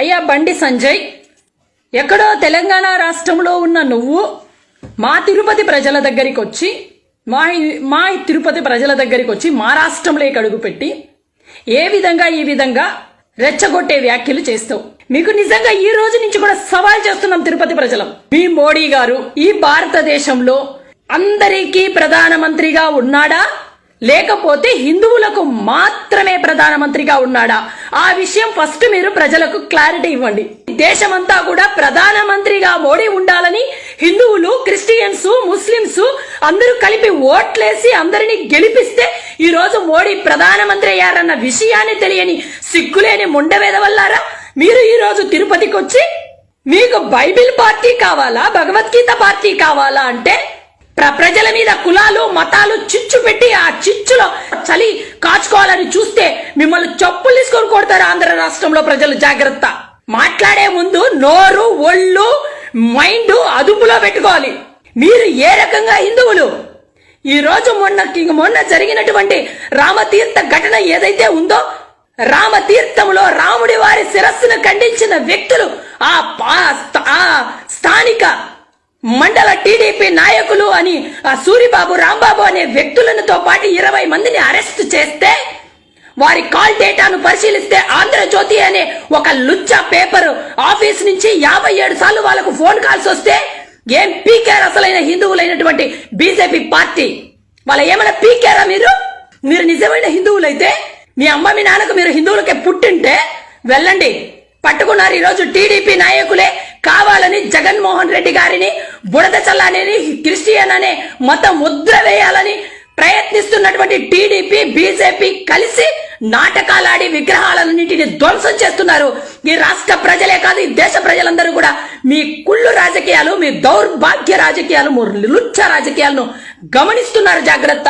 అయ్యా బండి సంజయ్ ఎక్కడో తెలంగాణ రాష్ట్రంలో ఉన్న నువ్వు మా తిరుపతి ప్రజల దగ్గరికి వచ్చి మా మా తిరుపతి ప్రజల దగ్గరికి వచ్చి మా రాష్ట్రంలోకి అడుగుపెట్టి ఏ విధంగా ఈ విధంగా రెచ్చగొట్టే వ్యాఖ్యలు చేస్తావు. మీకు నిజంగా ఈ రోజు నుంచి కూడా సవాల్ చేస్తున్నాం తిరుపతి ప్రజలం. మీ మోడీ గారు ఈ భారతదేశంలో అందరికీ ప్రధానమంత్రిగా ఉన్నాడా? లేకపోతే హిందువులకు మాత్రమే ప్రధానమంత్రిగా ఉన్నాడా? ఆ విషయం ఫస్ట్ మీరు ప్రజలకు క్లారిటీ ఇవ్వండి. దేశమంతా కూడా ప్రధానమంత్రిగా మోడీ ఉండాలని హిందువులు క్రిస్టియన్స్ ముస్లింస్ అందరూ కలిపి ఓట్లేసి అందరినీ గెలిపిస్తే ఈ రోజు మోడీ ప్రధానమంత్రి అయ్యారన్న విషయాన్ని తెలియని సిగ్గులేని ముండవేదవల్లారా? మీరు ఈ రోజు తిరుపతికి వచ్చి మీకు బైబిల్ పార్టీ కావాలా? భగవద్గీత పార్టీ కావాలా అంటే ప్రజల మీద కులాలు మతాలు చిచ్చు పెట్టి ఆ చిచ్చులో చలి కాచుకోవాలని చూస్తే మిమ్మల్ని చెప్పులు తీసుకొని కొడతారు ఆంధ్ర రాష్ట్రంలో ప్రజలు జాగ్రత్త. మాట్లాడే ముందు నోరు ఒళ్ళు మైండ్ అదుపులో పెట్టుకోవాలి. మీరు ఏ రకంగా హిందువులు? ఈ రోజు మొన్న మొన్న జరిగినటువంటి రామతీర్థ ఘటన ఏదైతే ఉందో రామతీర్థంలో రాముడి వారి శిరస్సును ఖండించిన వ్యక్తులు ఆ పా- ఆ స్థానిక మండల టీడీపీ అని ఆ సూరిబాబు రాంబాబు అనే వ్యక్తులతో పాటు ఇరవై మందిని అరెస్ట్ చేస్తే వారి కాల్ డేటాను పరిశీలిస్తే ఆంధ్రజ్యోతి అనే ఒక లుచ్చ పేపర్ ఆఫీస్ నుంచి యాభై ఏడు సార్లు వాళ్ళకు ఫోన్ కాల్స్ వస్తే ఏం పీకేర్ అసలైన హిందువులైనటువంటి బీజేపీ పార్టీ? వాళ్ళ ఏమైనా పీకేరా మీరు? మీరు నిజమైన హిందువులైతే మీ అమ్మ మీ నాన్నకు మీరు హిందువులకే పుట్టింటే వెళ్ళండి. పట్టుకున్నారు ఈరోజు టీడీపీ నాయకులే కావాలని జగన్మోహన్ రెడ్డి గారిని బుడద చల్లని క్రిస్టియన్ అనే మతం ముద్ర వేయాలని ప్రయత్నిస్తున్నటువంటి టీడీపీ బీజేపీ కలిసి నాటకాలాడి విగ్రహాలన్నింటినీ ధ్వంసం చేస్తున్నారు. ఈ రాష్ట్ర ప్రజలే కాదు ఈ దేశ ప్రజలందరూ కూడా మీ కుళ్ళు రాజకీయాలు మీ దౌర్భాగ్య రాజకీయాలు మీ లుచ్చ రాజకీయాలను గమనిస్తున్నారు జాగ్రత్త.